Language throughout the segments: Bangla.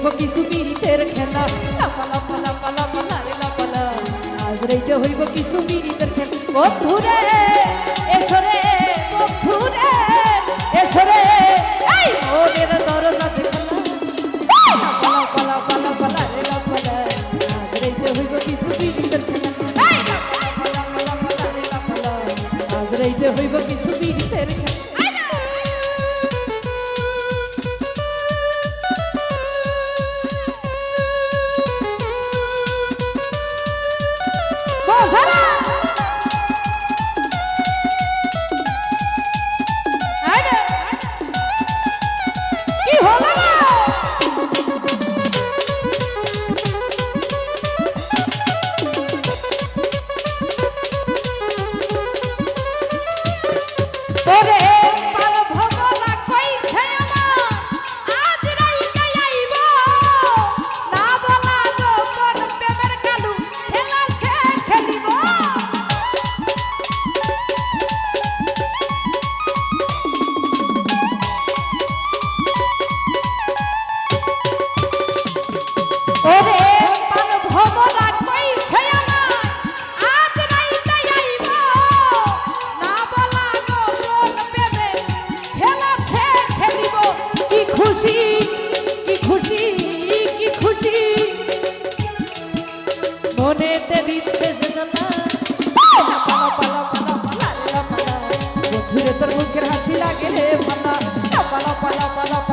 হইব কিছু মিনিটের খেলা লাপা লাপা লাপা লাপা লারে লাপা আজ রাইতে হইব কিছু মিনিটের খেলা বন্ধুরা palapa, palapa.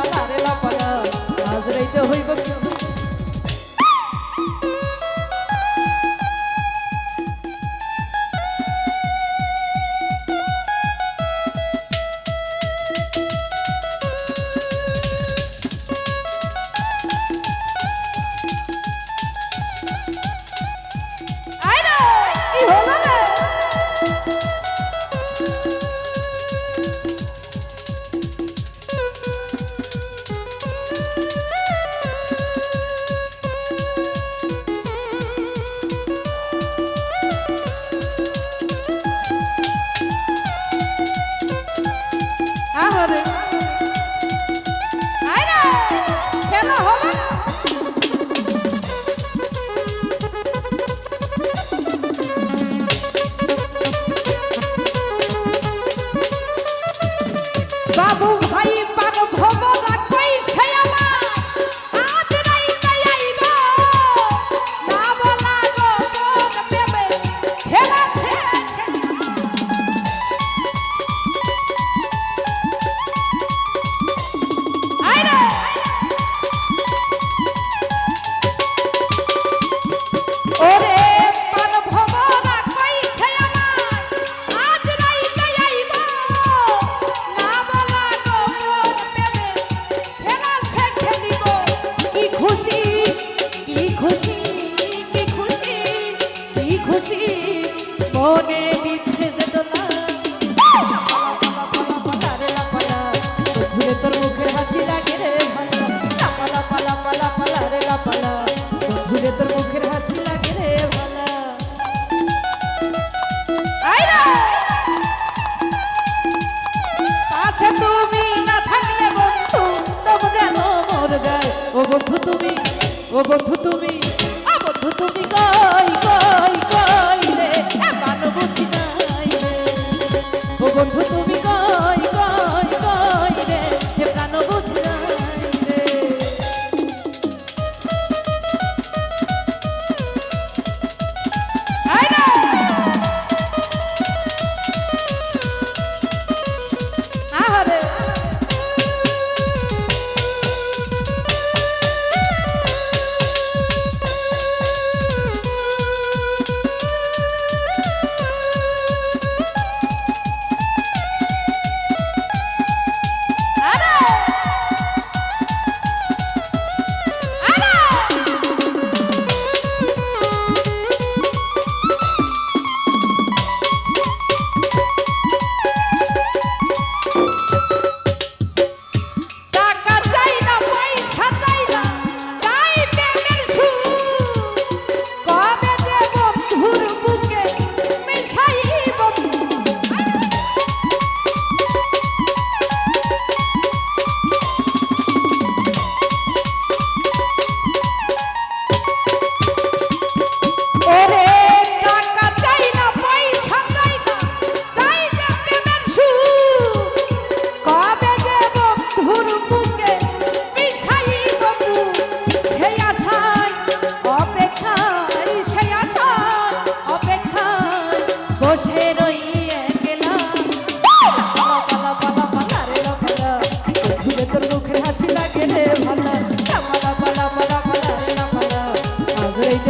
ও বন্ধু তুমি, ও বন্ধু তুমি কই কই কই রে? এমন বুঝি নাই ও বন্ধু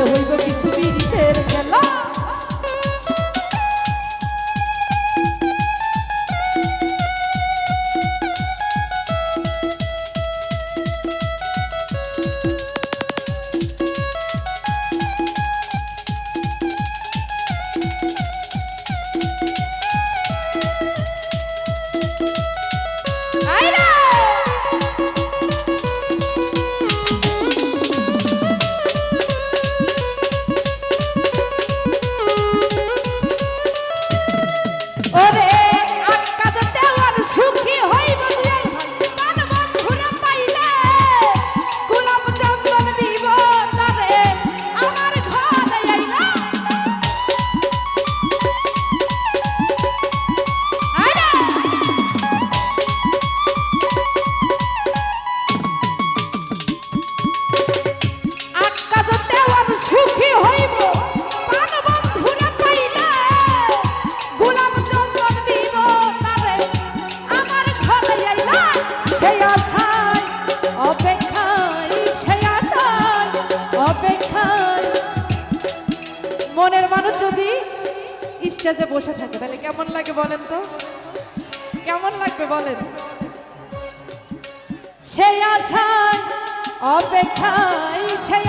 বলবে সাজে বসে থাকে। তাহলে কেমন লাগে বলেন তো? কেমন লাগবে বলেন? সেই আশায় অপেক্ষায়, সেই